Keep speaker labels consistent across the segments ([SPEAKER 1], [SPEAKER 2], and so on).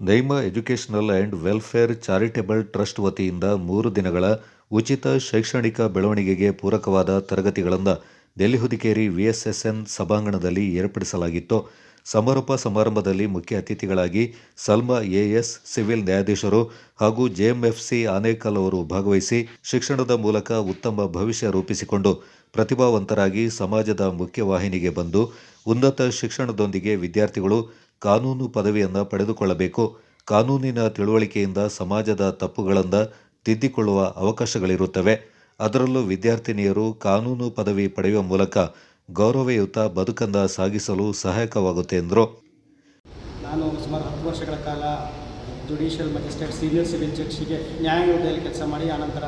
[SPEAKER 1] Naima educational and welfare charitable trust ವತಿಯಿಂದ ಮೂರು ದಿನಗಳ ಉಚಿತ ಶೈಕ್ಷಣಿಕ ಬೆಳವಣಿಗೆಗೆ ಪೂರಕವಾದ ತರಗತಿಗಳನ್ನು ನೆಲ್ಲಿಹುದಿಕೇರಿ ವಿಎಸ್ಎಸ್ಎನ್ ಸಭಾಂಗಣದಲ್ಲಿ ಏರ್ಪಡಿಸಲಾಗಿತ್ತು. ಸಮಾರೋಪ ಸಮಾರಂಭದಲ್ಲಿ ಮುಖ್ಯ ಅತಿಥಿಗಳಾಗಿ ಸಲ್ಮಾ ಎಎಸ್ ಸಿವಿಲ್ ನ್ಯಾಯಾಧೀಶರು ಹಾಗೂ ಜೆಎಂಎಫ್ಸಿ ಆನೇಕಲ್ ಅವರು ಭಾಗವಹಿಸಿ ಶಿಕ್ಷಣದ ಮೂಲಕ ಉತ್ತಮ ಭವಿಷ್ಯ ರೂಪಿಸಿಕೊಂಡು ಪ್ರತಿಭಾವಂತರಾಗಿ ಸಮಾಜದ ಮುಖ್ಯವಾಹಿನಿಗೆ ಬಂದು ಉನ್ನತ ಶಿಕ್ಷಣದೊಂದಿಗೆ ವಿದ್ಯಾರ್ಥಿಗಳು ಕಾನೂನು ಪದವಿಯನ್ನು ಪಡೆದುಕೊಳ್ಳಬೇಕು. ಕಾನೂನಿನ ತಿಳುವಳಿಕೆಯಿಂದ ಸಮಾಜದ ತಪ್ಪುಗಳನ್ನು ತಿದ್ದಿಕೊಳ್ಳುವ ಅವಕಾಶಗಳಿರುತ್ತವೆ. ಅದರಲ್ಲೂ ವಿದ್ಯಾರ್ಥಿನಿಯರು ಕಾನೂನು ಪದವಿ ಪಡೆಯುವ ಮೂಲಕ ಗೌರವಯುತ ಬದುಕನ್ನು ಸಾಗಿಸಲು ಸಹಾಯಕವಾಗುತ್ತೆ ಎಂದರು.
[SPEAKER 2] ನಾನು ಸುಮಾರು ಹತ್ತು ವರ್ಷಗಳ ಕಾಲ ಜುಡಿಷಿಯಲ್ ಮ್ಯಾಜಿಸ್ಟ್ರೇಟ್ ಸೀನಿಯರ್ ಸಿವಿಲ್ ಜಡ್ಜಿಗೆ ನ್ಯಾಯಾಲಯದಲ್ಲಿ ಕೆಲಸ ಮಾಡಿ, ಆನಂತರ,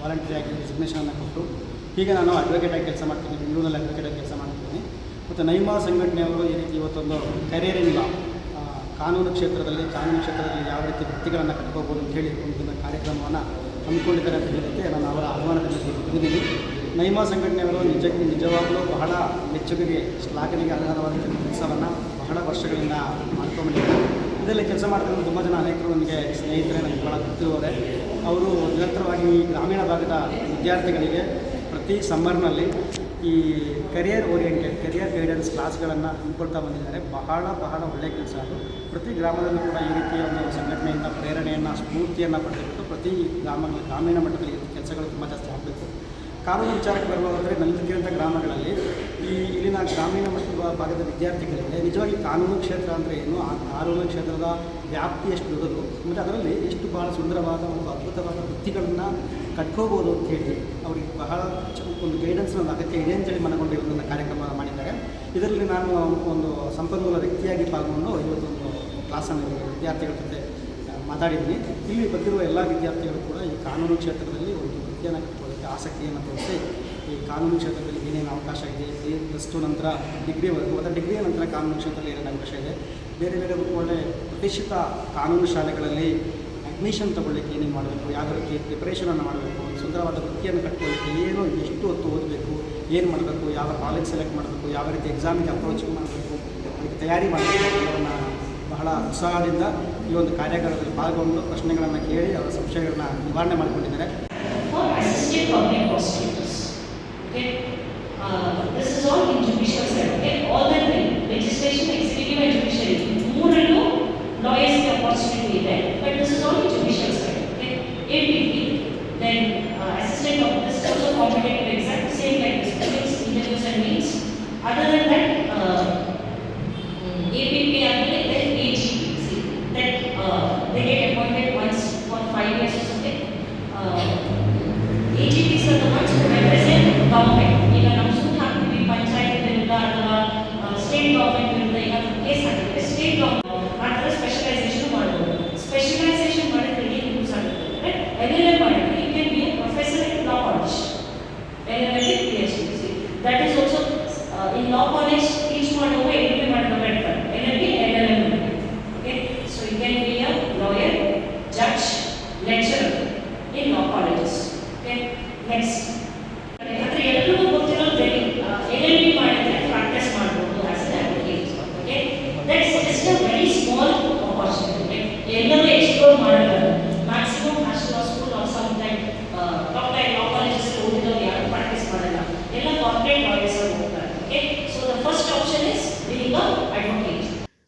[SPEAKER 2] ವಾಲಂಟಿಯರ್ ಆಗಿ ರೆಸಿಗ್ನೇಷನನ್ನು ಕೊಟ್ಟು, ಈಗ ನಾನು ಅಡ್ವೊಕೇಟ್ ಆಗಿ ಕೆಲಸ ಮಾಡ್ತೀನಿ ಬೆಂಗಳೂರಲ್ಲಿ ಅಡ್ವೊಕೇಟ್ ಆಗಿ ಕೆಲಸ ಮಾಡ್ತೀನಿ ಮತ್ತು ನೈಮಾ ಸಂಘಟನೆಯವರು ಈ ರೀತಿ ಇವತ್ತೊಂದು ಕರಿಯರ್ ಇನ್ ಲಾ ಕಾನೂನು ಕ್ಷೇತ್ರದಲ್ಲಿ ಕಾನೂನು ಕ್ಷೇತ್ರದಲ್ಲಿ ಯಾವ ರೀತಿ ವ್ಯಕ್ತಿಗಳನ್ನು ಕಟ್ಕೋಬೋದು ಅಂತ ಹೇಳಿ ಒಂದು ಕಾರ್ಯಕ್ರಮವನ್ನು ಹಮ್ಮಿಕೊಂಡಿದ್ದಾರೆ ಅಂತ ನಾನು ಅವರ ಆಹ್ವಾನದಲ್ಲಿ ಬಂದಿದ್ದೀನಿ ನೈಮಾ ಸಂಘಟನೆಯವರು ನಿಜಕ್ಕೆ ನಿಜವಾಗಲೂ ಬಹಳ ಮೆಚ್ಚುಗೆಗೆ, ಶ್ಲಾಘನೆಗೆ ಅರ್ಹವಾದಂಥ ಕೆಲಸವನ್ನು ಬಹಳ ವರ್ಷಗಳಿಂದ ಮಾಡ್ಕೊಂಡಿದ್ದಾರೆ ಇದರಲ್ಲಿ ಕೆಲಸ ಮಾಡ್ತಕ್ಕಂಥ ತುಂಬ ಜನ ಅನೇಕರು ನನಗೆ ಸ್ನೇಹಿತರೆ, ನನಗೆ ಭಾಳ ಗೊತ್ತಿರುವವರೆ ಅವರು. ನಿರಂತರವಾಗಿ ಗ್ರಾಮೀಣ ಭಾಗದ ವಿದ್ಯಾರ್ಥಿಗಳಿಗೆ ಪ್ರತಿ ಸಮ್ಮರ್ನಲ್ಲಿ ಈ ಕರಿಯರ್ ಓರಿಯೆಂಟೆಡ್ ಕರಿಯರ್ ಗೈಡೆನ್ಸ್ ಕ್ಲಾಸ್ಗಳನ್ನು ಹಮ್ಮಿಕೊಳ್ತಾ ಬಂದಿದ್ದಾರೆ. ಬಹಳ ಬಹಳ ಒಳ್ಳೆಯ ಕೆಲಸ ಅದು. ಪ್ರತಿ ಗ್ರಾಮದಲ್ಲೂ ಕೂಡ ಈ ರೀತಿಯ ಒಂದು ಸಂಘಟನೆಯಿಂದ ಪ್ರೇರಣೆಯನ್ನು, ಸ್ಫೂರ್ತಿಯನ್ನು ಪಡೆದುಬಿಟ್ಟು ಪ್ರತಿ ಗ್ರಾಮಗಳ, ಗ್ರಾಮೀಣ ಮಟ್ಟದಲ್ಲಿ ಕೆಲಸಗಳು ತುಂಬ ಜಾಸ್ತಿ ಆಗಬೇಕು. ಕಾನೂನು ವಿಚಾರಕ್ಕೆ ಬರುವುದಾದರೆ ನಂಬಿಕೆಯಂಥ ಗ್ರಾಮಗಳಲ್ಲಿ ಈ ಇಲ್ಲಿನ ಗ್ರಾಮೀಣ ಮಟ್ಟದ ಭಾಗದ ವಿದ್ಯಾರ್ಥಿಗಳಿಗೆ ನಿಜವಾಗಿ ಕಾನೂನು ಕ್ಷೇತ್ರ ಅಂದರೆ ಏನು? ಆ ಕಾನೂನು ಕ್ಷೇತ್ರದ ವ್ಯಾಪ್ತಿ ಎಷ್ಟು ದೊಡ್ಡದು ಮತ್ತು ಅದರಲ್ಲಿ ಎಷ್ಟು ಭಾಳ ಸುಂದರವಾದ ಒಂದು ಅದ್ಭುತವಾದ ವೃತ್ತಿಗಳನ್ನು ಕಟ್ಕೋಬೋದು ಅಂತ ಹೇಳಿ ಅವರಿಗೆ ಒಂದು ಗೈಡೆನ್ಸ್ ಒಂದು ಅಗತ್ಯ ಇದೆ ಅಂತೇಳಿ ಮನಗೊಂಡು ಇವತ್ತೊಂದು ಕಾರ್ಯಕ್ರಮ ಮಾಡಿದ್ದಾರೆ. ಇದರಲ್ಲಿ ನಾನು ಒಂದು ಸಂಪನ್ಮೂಲ ವ್ಯಕ್ತಿಯಾಗಿ ಪಾಲ್ಗೊಂಡು ಇವತ್ತೊಂದು ಕ್ಲಾಸನ್ನು ವಿದ್ಯಾರ್ಥಿಗಳ ಜೊತೆ ಮಾತಾಡಿದ್ದೀನಿ. ಇಲ್ಲಿ ಬಂದಿರುವ ಎಲ್ಲ ವಿದ್ಯಾರ್ಥಿಗಳು ಕೂಡ ಈ ಕಾನೂನು ಕ್ಷೇತ್ರದಲ್ಲಿ ಒಂದು ವೃತ್ತಿಯನ್ನು ಕಟ್ಕೊಳ್ಳೋಕ್ಕೆ ಆಸಕ್ತಿಯನ್ನು ತೋರಿಸಿ, ಈ ಕಾನೂನು ಕ್ಷೇತ್ರದಲ್ಲಿ ಏನೇನು ಅವಕಾಶ ಇದೆ ಪ್ಲಸ್ ಟು ನಂತರ ಡಿಗ್ರಿ ಮತ್ತು ಡಿಗ್ರಿಯ ನಂತರ ಕಾನೂನು ಕ್ಷೇತ್ರದಲ್ಲಿ ಏನೇನು ಅವಕಾಶ ಇದೆ, ಬೇರೆ ಬೇರೆ ಒಳ್ಳೆ ಪ್ರತಿಷ್ಠಿತ ಕಾನೂನು ಶಾಲೆಗಳಲ್ಲಿ ಅಡ್ಮಿಷನ್ ತಗೊಳ್ಳಿಕ್ಕೆ ಏನೇನು ಮಾಡಬೇಕು ಯಾವ ರೀತಿ ಪ್ರಿಪ್ರೇಷನನ್ನು ಮಾಡಬೇಕು ಸುಂದರವಾದ ವೃತ್ತಿಯನ್ನು ಕಟ್ಕೊಳ್ಳಿಕ್ಕೆ ಏನು ಎಷ್ಟು ಹೊತ್ತು ಓದಬೇಕು ಏನು ಮಾಡಬೇಕು ಯಾವ ಕಾಲೇಜ್ ಸೆಲೆಕ್ಟ್ ಮಾಡಬೇಕು ಯಾವ ರೀತಿ ಎಕ್ಸಾಮಿಗೆ ಅಪ್ರೋಚ್ ಮಾಡಬೇಕು ಅದಕ್ಕೆ ತಯಾರಿ ಮಾಡಬೇಕು ಅನ್ನೋದನ್ನು ಬಹಳ ಉತ್ಸಾಹದಿಂದ ಈ ಒಂದು ಕಾರ್ಯಾಗಾರದಲ್ಲಿ ಪಾಲ್ಗೊಂಡು ಪ್ರಶ್ನೆಗಳನ್ನು ಕೇಳಿ ಅವರ ಸಂಶಯಗಳನ್ನ ನಿವಾರಣೆ ಮಾಡಿಕೊಂಡಿದ್ದಾರೆ.
[SPEAKER 3] Uh, this is all in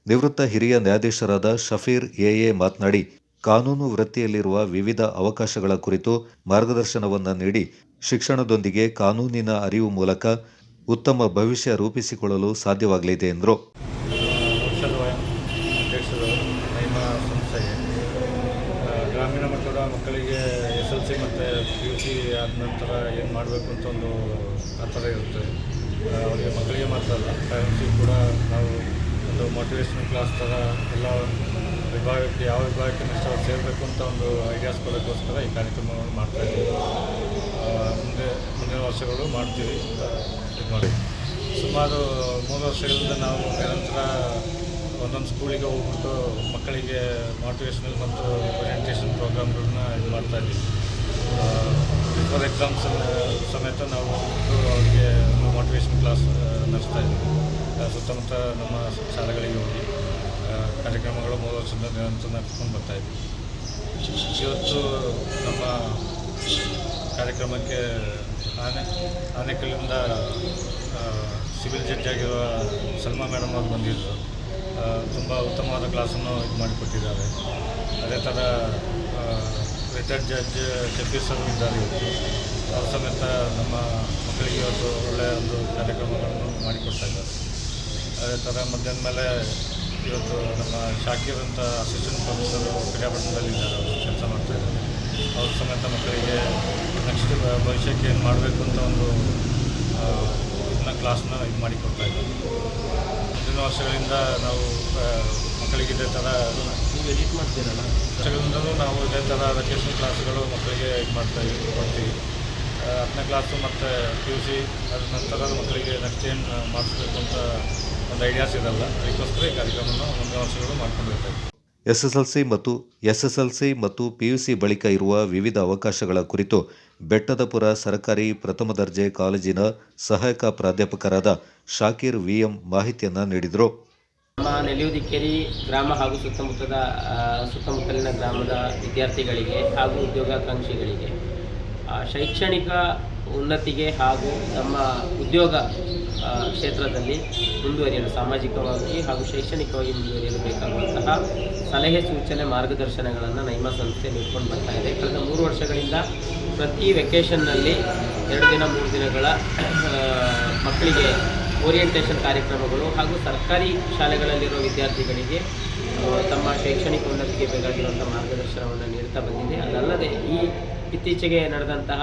[SPEAKER 1] ನಿವೃತ್ತ ಹಿರಿಯ ನ್ಯಾಯಾಧೀಶರಾದ ಶಫೀರ್ ಎಎ ಮಾತನಾಡಿ, ಕಾನೂನು ವೃತ್ತಿಯಲ್ಲಿರುವ ವಿವಿಧ ಅವಕಾಶಗಳ ಕುರಿತು ಮಾರ್ಗದರ್ಶನವನ್ನು ನೀಡಿ, ಶಿಕ್ಷಣದೊಂದಿಗೆ ಕಾನೂನಿನ ಅರಿವು ಮೂಲಕ ಉತ್ತಮ ಭವಿಷ್ಯ ರೂಪಿಸಿಕೊಳ್ಳಲು ಸಾಧ್ಯವಾಗಲಿದೆ ಎಂದರು
[SPEAKER 4] ಔಷಧ ಅಧ್ಯಕ್ಷರು ನೈಮ ಸಂಸ್ಥೆಗೆ ಆ, ಗ್ರಾಮೀಣ ಮಟ್ಟದ ಮಕ್ಕಳಿಗೆ ಎಸ್ ಎಲ್ ಸಿ ಮತ್ತು ಪಿ ಯು ಸಿ ಆದ ನಂತರ ಏನು ಮಾಡಬೇಕು ಅಂತ ಒಂದು ಆ ಇರುತ್ತೆ. ಅವರಿಗೆ ಮಕ್ಕಳಿಗೆ ಮಾತ್ರ ಅಲ್ಲ ಪೇರೆಂಟ್ಸಿಗೆ ಕೂಡ ನಾವು ಒಂದು ಮೋಟಿವೇಶನ್ ಕ್ಲಾಸ್ ಥರ ಎಲ್ಲ ವಿಭಾಗಕ್ಕೆ ಯಾವ ವಿಭಾಗಕ್ಕೆ ನೆಕ್ಸ್ಟ್ ಅವ್ರು ಸೇರಬೇಕು ಅಂತ ಒಂದು ಐಡಿಯಾಸ್ ಕೊಡೋಕ್ಕೋಸ್ಕರ ಈ ಕಾರ್ಯಕ್ರಮವನ್ನು ಮಾಡ್ತಾಯಿದ್ದೀವಿ ಮುಂದೆ ಮುಂದಿನ ವರ್ಷಗಳು ಮಾಡ್ತೀವಿ. ಅಂತ ಇದು ಮಾಡಿ. ಸುಮಾರು ಮೂರು ವರ್ಷಗಳಿಂದ ನಾವು ನಿರಂತರ ಒಂದೊಂದು ಸ್ಕೂಲಿಗೆ ಹೋಗ್ಬಿಟ್ಟು ಮಕ್ಕಳಿಗೆ ಮೋಟಿವೇಶ್ನಲ್ ಮತ್ತು ಓರಿಯೆಂಟೇಷನ್ ಪ್ರೋಗ್ರಾಮ್ಗಳನ್ನ ಇದು ಮಾಡ್ತಾ ಇದ್ದೀವಿ. ಬಿಫೋರ್ ಎಕ್ಸಾಮ್ಸ್ ಸಮೇತ ನಾವು ಅವ್ರಿಗೆ ಮೋಟಿವೇಶನ್ ಕ್ಲಾಸ್ ನಡೆಸ್ತಾ ಇದ್ದೀವಿ. ಸುತ್ತಮುತ್ತ ನಮ್ಮ ಶಾಲೆಗಳಿಗೆ ಹೋಗಿ ಕಾರ್ಯಕ್ರಮಗಳು ಮೂರು ವರ್ಷದಿಂದ ನಿರಂತರ ನಡೆಸ್ಕೊಂಡು ಬರ್ತಾ ಇದ್ದೀವಿ. ಇವತ್ತು ನಮ್ಮ ಕಾರ್ಯಕ್ರಮಕ್ಕೆ ಆನೆ, ಆನೆಕಲ್ಲಿಂದ ಸಿವಿಲ್ ಜಡ್ಜ್ ಆಗಿರುವ ಸಲ್ಮಾ ಮೇಡಮ್ ಅವರು ಬಂದಿದ್ದರು ತುಂಬ ಉತ್ತಮವಾದ ಕ್ಲಾಸನ್ನು ಇದು ಮಾಡಿಕೊಟ್ಟಿದ್ದಾರೆ. ಅದೇ ಥರ ರಿಟೈರ್ಡ್ ಜಡ್ಜ್ ಜಗದೀಶ್ ಸರ್ ಇದ್ದಾರೆ ಇವತ್ತು. ಅವ್ರ ಸಮೇತ ನಮ್ಮ ಮಕ್ಕಳಿಗೆ ಇವತ್ತು ಒಳ್ಳೆಯ ಒಂದು ಕಾರ್ಯಕ್ರಮಗಳನ್ನು ಮಾಡಿಕೊಡ್ತಾ ಇದ್ದಾರೆ. ಅದೇ ಥರ ಮಧ್ಯಾಹ್ನ ಮೇಲೆ ಇವತ್ತು ನಮ್ಮ ಶಾಕೀರ್ ಅಂತ ಅಸಿಸ್ಟೆಂಟ್ ಪ್ರೊಫೆಸರ್ ಪಿರಿಯಾಪಟ್ಟಣದಲ್ಲಿದ್ದಾರೆ ಅವರು ಕೆಲಸ ಮಾಡ್ತಾಯಿದ್ದಾರೆ ಅವ್ರ ಸಮೇತ ಮಕ್ಕಳಿಗೆ ನೆಕ್ಸ್ಟ್ ಭವಿಷ್ಯಕ್ಕೆ ಏನು ಮಾಡಬೇಕು ಅಂತ ಒಂದು ಇದನ್ನ ಕ್ಲಾಸ್ನ ಇದು ಮಾಡಿಕೊಡ್ತಾ ಇದ್ದಾರೆ. ಮುಂದಿನ ವರ್ಷಗಳಿಂದ ನಾವು ಮಕ್ಕಳಿಗೆ ಇದೇ ಥರ ನೀವು ಎಡಿಟ್ ಮಾಡ್ತೀರಲ್ಲ? ವರ್ಷಗಳಿಂದಲೂ ನಾವು ಇದೇ ಥರ ವೆಕೇಷನ್ ಕ್ಲಾಸ್ಗಳು ಮಕ್ಕಳಿಗೆ ಇದು ಮಾಡ್ತಾ ಇದ್ದೀವಿ ಕೊಡ್ತೀವಿ ಹತ್ತನೇ ಕ್ಲಾಸು ಮತ್ತು ಪಿ ಯು ಸಿ ಅದ ನಂತರ ಮಕ್ಕಳಿಗೆ ನೆಕ್ಸ್ಟ್ ಏನು ಮಾಡಿಸ್ಬೇಕು ಅಂತ ಒಂದು ಐಡಿಯಾಸ್ ಇರಲ್ಲ ಅದಕ್ಕೋಸ್ಕರ ಈ ಕಾರ್ಯಕ್ರಮವನ್ನು ಮುಂದಿನ ವರ್ಷಗಳು ಮಾಡ್ಕೊಂಡಿರ್ತೇವೆ
[SPEAKER 1] ಎಸ್ಎಸ್ಎಲ್ಸಿ ಮತ್ತು ಎಸ್ಎಸ್ಎಲ್ಸಿ ಮತ್ತು ಪಿಯುಸಿ ಬಳಿಕ ಇರುವ ವಿವಿಧ ಅವಕಾಶಗಳ ಕುರಿತು ಬೆಟ್ಟದಪುರ ಸರ್ಕಾರಿ ಪ್ರಥಮ ದರ್ಜೆ ಕಾಲೇಜಿನ ಸಹಾಯಕ ಪ್ರಾಧ್ಯಾಪಕರಾದ ಶಾಕೀರ್ ವಿಎಂ ಮಾಹಿತಿಯನ್ನು ನೀಡಿದರು.
[SPEAKER 5] ನಮ್ಮ ನೆಲ್ಲಿಯುದಿಕ್ಕೇರಿ ಗ್ರಾಮ ಹಾಗೂ ಸುತ್ತಮುತ್ತದ ಸುತ್ತಮುತ್ತಲಿನ ಗ್ರಾಮದ ವಿದ್ಯಾರ್ಥಿಗಳಿಗೆ ಹಾಗೂ ಉದ್ಯೋಗಾಕಾಂಕ್ಷಿಗಳಿಗೆ ಶೈಕ್ಷಣಿಕ ಉನ್ನತಿಗೆ ಹಾಗೂ ನಮ್ಮ ಉದ್ಯೋಗ ಕ್ಷೇತ್ರದಲ್ಲಿ ಮುಂದುವರಿಯಲು, ಸಾಮಾಜಿಕವಾಗಿ ಹಾಗೂ ಶೈಕ್ಷಣಿಕವಾಗಿ ಮುಂದುವರಿಯಲು ಬೇಕಾಗುವಂತಹ ಸಲಹೆ, ಸೂಚನೆ, ಮಾರ್ಗದರ್ಶನಗಳನ್ನು ನೈಮ ಸಂಸ್ಥೆ ನೀಡ್ಕೊಂಡು ಬರ್ತಾ ಇದೆ. ಕಳೆದ ಮೂರು ವರ್ಷಗಳಿಂದ ಪ್ರತಿ ವೆಕೇಷನ್ನಲ್ಲಿ ಎರಡು ದಿನ, ಮೂರು ದಿನಗಳ ಮಕ್ಕಳಿಗೆ ಓರಿಯೆಂಟೇಷನ್ ಕಾರ್ಯಕ್ರಮಗಳು ಹಾಗೂ ಸರ್ಕಾರಿ ಶಾಲೆಗಳಲ್ಲಿರುವ ವಿದ್ಯಾರ್ಥಿಗಳಿಗೆ ತಮ್ಮ ಶೈಕ್ಷಣಿಕ ಉನ್ನತಿಗೆ ಬೇಕಾಗಿರುವಂಥ ಮಾರ್ಗದರ್ಶನವನ್ನು ನೀಡ್ತಾ ಬಂದಿದೆ. ಅದಲ್ಲದೆ ಈ ಇತ್ತೀಚೆಗೆ ನಡೆದಂತಹ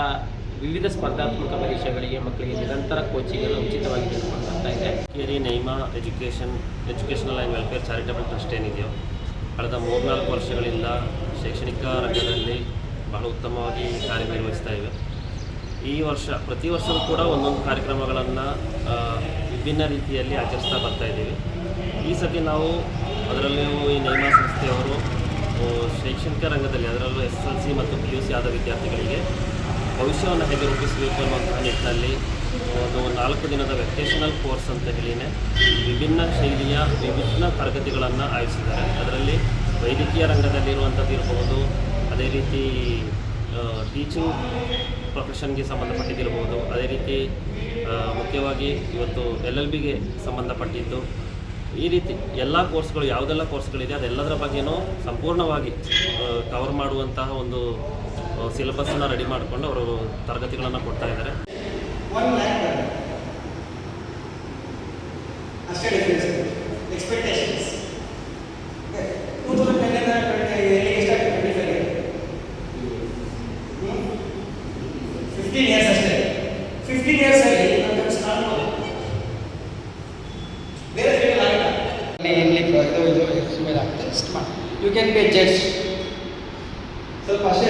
[SPEAKER 5] ವಿವಿಧ ಸ್ಪರ್ಧಾತ್ಮಕ ಪರೀಕ್ಷೆಗಳಿಗೆ ಮಕ್ಕಳಿಗೆ ನಿರಂತರ ಕೋಚಿಂಗ್ ಅನ್ನು ಉಚಿತವಾಗಿ ನೀಡಿಕೊಂಡು ಬರ್ತಾ ಇದೆ.
[SPEAKER 6] ಕೇರಿ Naima education educational and welfare charitable trust ಏನಿದೆಯೋ, ಕಳೆದ ಮೂರ್ನಾಲ್ಕು ವರ್ಷಗಳಿಂದ ಶೈಕ್ಷಣಿಕ ರಂಗದಲ್ಲಿ ಬಹಳ ಉತ್ತಮವಾಗಿ ಕಾರ್ಯನಿರ್ವಹಿಸ್ತಾ ಇವೆ. ಈ ವರ್ಷ, ಪ್ರತಿ ವರ್ಷವೂ ಕೂಡ ಒಂದೊಂದು ಕಾರ್ಯಕ್ರಮಗಳನ್ನು ವಿಭಿನ್ನ ರೀತಿಯಲ್ಲಿ ಆಚರಿಸ್ತಾ ಬರ್ತಾ ಇದ್ದೀವಿ. ಈ ಸತಿ ನಾವು ಅದರಲ್ಲೂ ಈ ನೈಮಾ ಸಂಸ್ಥೆಯವರು ಶೈಕ್ಷಣಿಕ ರಂಗದಲ್ಲಿ, ಅದರಲ್ಲೂ ಎಸ್ ಎಲ್ ಸಿ ಮತ್ತು ಪಿ ಯು ಸಿ ಆದ ವಿದ್ಯಾರ್ಥಿಗಳಿಗೆ ಭವಿಷ್ಯವನ್ನು ಹೇಗೆ ರೂಪಿಸಬೇಕು ಅನ್ನುವಂಥ ನಿಟ್ಟಿನಲ್ಲಿ ಒಂದು ನಾಲ್ಕು ದಿನದ ವೆಕೇಷನಲ್ ಕೋರ್ಸ್ ಅಂತ ಹೇಳಿನೇ, ವಿಭಿನ್ನ ಶೈಲಿಯ ವಿಭಿನ್ನ ತರಗತಿಗಳನ್ನು ಆಯೋಜಿಸಿದ್ದಾರೆ. ಅದರಲ್ಲಿ ವೈದ್ಯಕೀಯ ರಂಗದಲ್ಲಿರುವಂಥದ್ದು ಇರಬಹುದು ಅದೇ ರೀತಿ ಟೀಚಿಂಗ್ ಪ್ರೊಫೆಷನ್ಗೆ ಸಂಬಂಧಪಟ್ಟಿದ್ದಿರ್ಬೋದು ಅದೇ ರೀತಿ ಮುಖ್ಯವಾಗಿ ಇವತ್ತು ಎಲ್ ಎಲ್ ಬಿಗೆ ಸಂಬಂಧಪಟ್ಟಿದ್ದು, ಈ ರೀತಿ ಎಲ್ಲ ಕೋರ್ಸ್ಗಳು ಯಾವುದೆಲ್ಲ ಕೋರ್ಸ್ಗಳಿದೆ ಅದೆಲ್ಲದರ ಬಗ್ಗೆನೂ ಸಂಪೂರ್ಣವಾಗಿ ಕವರ್ ಮಾಡುವಂತಹ ಒಂದು ಸಿಲೆಬಸ್ಸನ್ನು ರೆಡಿ ಮಾಡಿಕೊಂಡು ಅವರು ತರಗತಿಗಳನ್ನು ಕೊಡ್ತಾ ಇದ್ದಾರೆ.
[SPEAKER 2] ಫಿಫ್ಟೀನ್ ಇಯರ್ಸ್ ಅಷ್ಟೇ ಫಿಫ್ಟೀನ್ ನಮ್ಗೆ ಸ್ಟಾರ್ಟ್ ಬೇರೆ ಫೀಲ್ಡ್ ಆಗಿಲ್ಲ. ಇದು ಇದು ಇದು ಸುಮ್ಮನೆ ಆಗ್ತದೆ ಯು ಕ್ಯಾನ್ ಬಿ ಜಡ್ಜ್ ಸ್ವಲ್ಪ ಅಷ್ಟೇ.